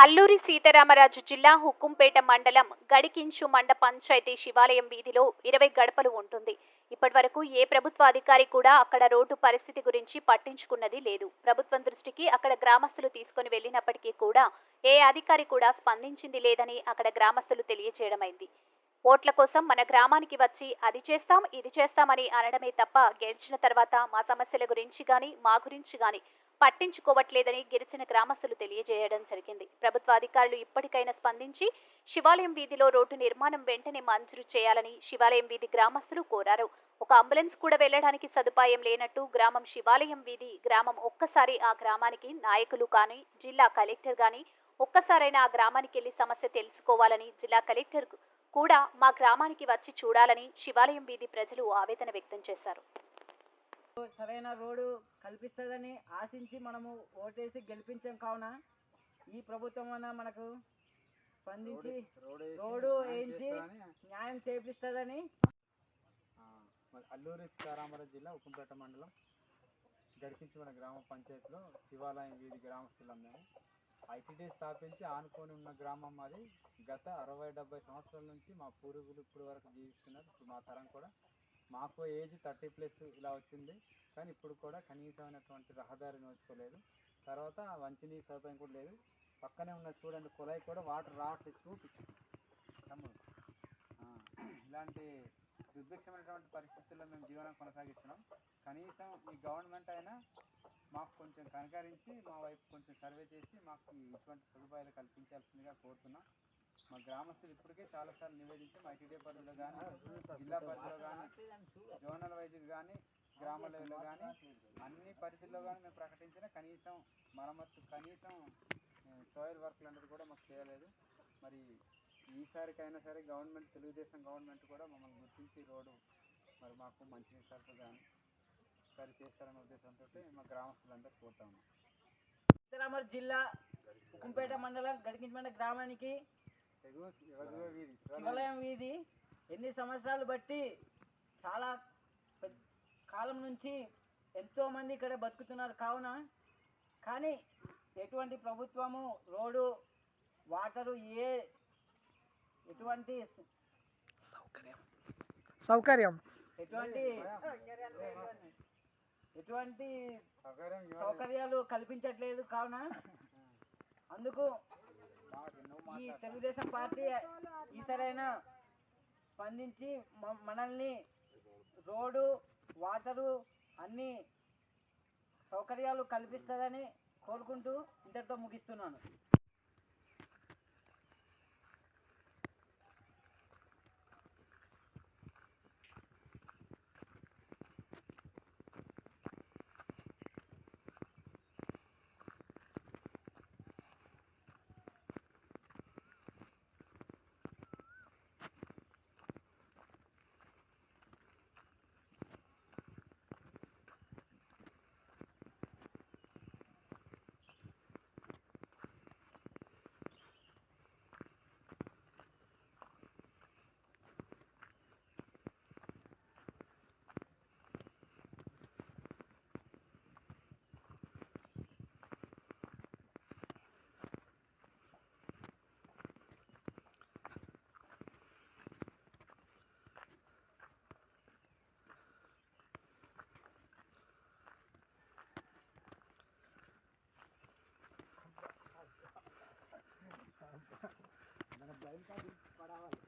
అల్లూరి సీతారామరాజు జిల్లా హుకుంపేట మండలం గడికించు మండ పంచాయతీ శివాలయం వీధిలో ఇరవై గడపలు ఉంటుంది. ఇప్పటివరకు ఏ ప్రభుత్వ అధికారి కూడా అక్కడ రోడ్డు పరిస్థితి గురించి పట్టించుకున్నది లేదు. ప్రభుత్వం దృష్టికి అక్కడ గ్రామస్తులు తీసుకుని వెళ్ళినప్పటికీ కూడా ఏ అధికారి కూడా స్పందించింది లేదని అక్కడ గ్రామస్తులు తెలియజేయడమైంది ఓట్ల కోసం మన గ్రామానికి వచ్చి అది చేస్తాం ఇది చేస్తామని అనడమే తప్ప గెలిచిన తర్వాత మా సమస్యల గురించి కానీ మా గురించి కానీ పట్టించుకోవట్లేదని గిరిజన గ్రామస్తులు తెలియజేయడం జరిగింది. ప్రభుత్వ అధికారులు ఇప్పటికైనా స్పందించి శివాలయం వీధిలో రోడ్డు నిర్మాణం వెంటనే మంజూరు చేయాలని శివాలయం వీధి గ్రామస్తులు కోరారు. ఒక అంబులెన్స్ కూడా వెళ్ళడానికి సదుపాయం లేనట్టు గ్రామం శివాలయం వీధి గ్రామం ఒక్కసారి ఆ గ్రామానికి నాయకులు కానీ జిల్లా కలెక్టర్ కానీ ఒక్కసారైనా ఆ గ్రామానికి వెళ్ళి సమస్య తెలుసుకోవాలని జిల్లా కలెక్టర్ కూడా మా గ్రామానికి వచ్చి చూడాలని శివాలయం వీధి ప్రజలు ఆవేదన వ్యక్తం చేశారు. సరైన రోడ్డు కల్పిస్తుందని ఆశించి మనము ఓటేసి గెలిపించాం కావున ఈ ప్రభుత్వం అన్న మనకు స్పందించి రోడ్డు వేయించి న్యాయం చేపిస్తుందని అల్లూరి సీతారామరాజు జిల్లా ఉక్కంపేట మండలం గడిపించుకున్న గ్రామ పంచాయతీలో శివాలయం వీధి గ్రామస్తులందరూ ఐటీడీ స్థాపించి ఆనుకొని ఉన్న గ్రామం మాది గత అరవై డెబ్బై సంవత్సరాల నుంచి మా పూర్వీకులు ఇప్పుడు వరకు జీవిస్తున్నారు. ఇప్పుడు మా తరం కూడా మాకు ఏజ్ థర్టీ ప్లస్ ఇలా వచ్చింది. కానీ ఇప్పుడు కూడా కనీసమైనటువంటి రహదారి నోచుకోలేదు. తర్వాత వంచినీరు సదుపాయం కూడా లేదు. పక్కనే ఉన్న చూడండి కుళాయి కూడా వాటర్ రావట్లేదు చూపించు తమ్ముడు. ఇలాంటి దుర్భిక్షమైనటువంటి పరిస్థితుల్లో మేము జీవనం కొనసాగిస్తున్నాం. కనీసం ఈ గవర్నమెంట్ అయినా మాకు కొంచెం కనకరించి మా వైపు కొంచెం సర్వే చేసి మాకు ఇటువంటి సదుపాయాలు కల్పించాల్సిందిగా కోరుతున్నాం. మా గ్రామస్తులు ఇప్పటికే చాలాసార్లు నివేదించాం ఐటీడీ పరిధిలో కానీ జిల్లా పరిధిలో కానీ జోనల్ వైద్యులు కానీ గ్రామ లెవెల్లో కానీ అన్ని పరిధిలో కానీ మేము ప్రకటించిన కనీసం మరమ్మత్తు కనీసం సాయిల్ వర్క్లు అనేది కూడా మాకు చేయలేదు. మరి ఈసారికైనా సరే గవర్నమెంట్ తెలుగుదేశం గవర్నమెంట్ కూడా మమ్మల్ని గుర్తించి రోడ్డు మరి మాకు మంచి సరఫరా కానీ సరి చేస్తారనే ఉద్దేశంతో మా గ్రామస్తులందరూ కోరుతా ఉన్నాం. జిల్లా ఉక్కుంపేట మండలం గడికించమండ గ్రామానికి శివాలయం వీధి ఎన్ని సంవత్సరాలు బట్టి చాలా కాలం నుంచి ఎంతో మంది ఇక్కడ బతుకుతున్నారు కావున. కానీ ఎటువంటి ప్రభుత్వము రోడ్డు వాటరు ఏ ఎటువంటి సౌకర్యం. ఎటువంటి ఎటువంటి. సౌకర్యాలు కల్పించట్లేదు కావున. అందుకు ఈ తెలుగుదేశం పార్టీ ఈసారైనా స్పందించి మనల్ని రోడ్డు వాటరు అన్ని సౌకర్యాలు కల్పిస్తుందని కోరుకుంటూ ఇంతటితో ముగిస్తున్నాను. para abajo.